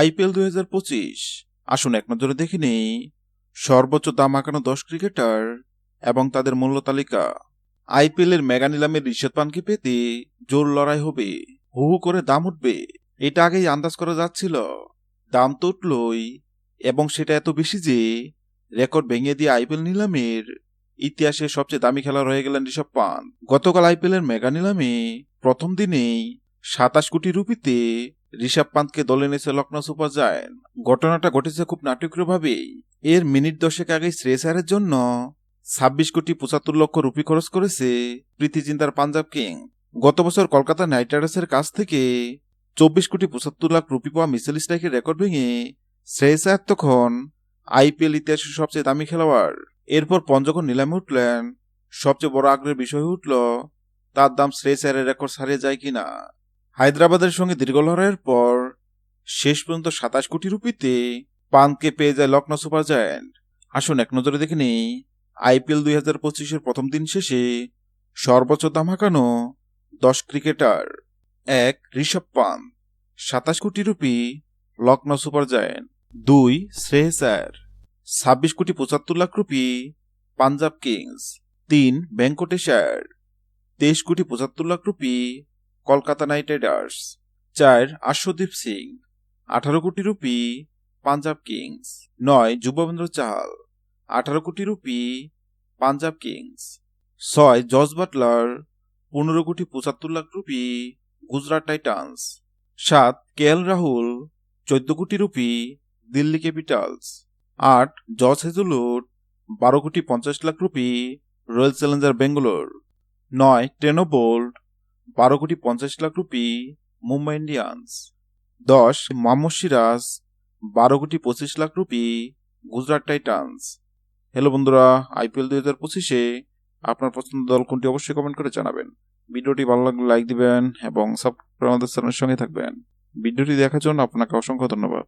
IPL দুই হাজার পঁচিশ। আসুন এক নজরে দেখে নেই, সর্বোচ্চ দাম আঁকানো দশ ক্রিকেটার এবং তাদের মূল্য তালিকা। আইপিএল এর মেগা নিলামের ঋষভ পানকে পেতে জোর লড়াই হবে, হু হু করে দাম উঠবে। এটা আগেই আন্দাজ করা যাচ্ছিল। দাম তো উঠলই, এবং সেটা এত বেশি যে রেকর্ড ভেঙে দিয়ে আইপিএল নিলামের ইতিহাসে সবচেয়ে দামি খেলা রয়ে গেলেন ঋষভ পান্ত গতকাল আইপিএল এর মেগা নিলামে প্রথম দিনেই সাতাশ কোটি রুপিতে ঋষভ পান্তকে দলে নিয়েছে লখনৌ সুপার জায়ান্ট। ঘটনাটা ঘটেছে খুব নাটকীয়ভাবেই। এর মিনিট দশেক আগে শ্রেয়াসারের জন্য ছাব্বিশ কোটি পঁচাত্তর লক্ষ রুপি খরচ করেছে প্রীতি জিন্দার পাঞ্জাব কিং। গত বছর কলকাতা নাইট রাইডার্সের কাছ থেকে চব্বিশ কোটি পঁচাত্তর লাখ রুপি পাওয়া মিসেল স্ট্রাইকের রেকর্ড ভেঙে শ্রেয়াসার তখন আইপিএল ইতিহাসের সবচেয়ে দামি খেলোয়াড়। এরপর পঞ্চগড় নিলামে উঠলেন। সবচেয়ে বড় আগ্রহের বিষয় উঠল, তার দাম শ্রেয়াসারের রেকর্ড ছাড়িয়ে যায় কিনা। হায়দ্রাবাদের সঙ্গে দীর্ঘ লড়াইয়ের পর শেষ পর্যন্ত সাতাশ কোটি রুপিতে পানকে পেয়ে যায় লখনৌ সুপার জায়ান্ট। আসুন, এক নজরে দেখে নেই, আইপিএল দুই হাজার পঁচিশের প্রথম দিন শেষে সর্বোচ্চ দাম হাঁকানো দশ ক্রিকেটার, এক ঋষভ পান্ত, সাতাশ কোটি রুপি লখনৌ সুপার জায়ান্ট, দুই শ্রেয়সার ছাব্বিশ কোটি পঁচাত্তর লাখ রুপি পাঞ্জাব কিংস, তিন ভেঙ্কটেশ্বর তেইশ কোটি পঁচাত্তর lakh rupee Kolkata Knight Riders চার আশ্বদীপ সিং, আঠারো কোটি রুপি, পাঞ্জাব কিংস, নয় যুববেন্দ্র চাহাল, আঠারো কোটি রুপি, পাঞ্জাব কিংস, ছয় জর্জ বাটলার, পনেরো কোটি পঁচাত্তর লাখ রুপি, গুজরাট টাইটান্স, সাত কে এল রাহুল, চোদ্দ কোটি রুপি, দিল্লি ক্যাপিটালস, আট জর্জ হেজুলুট, বারো কোটি পঞ্চাশ lakh rupee, Royal Challengers Bangalore, নয় টেনো বোল্ট বারো কোটি পঞ্চাশ লাখ রুপি, মুম্বাই ইন্ডিয়ান্স। দশ মোহাম্মদ সিরাজ, বারো কোটি পঁচিশ lakh rupee, Gujarat Titans. Hello বন্ধুরা, আইপিএল দুই হাজার পঁচিশে আপনার পছন্দ দল কোনটি অবশ্যই কমেন্ট করে জানাবেন। ভিডিওটি ভালো লাগলে লাইক দিবেন এবং সাবস্ক্রাইব আমাদের চ্যানেলের সঙ্গে থাকবেন। ভিডিওটি দেখার জন্য আপনাকে অসংখ্য ধন্যবাদ।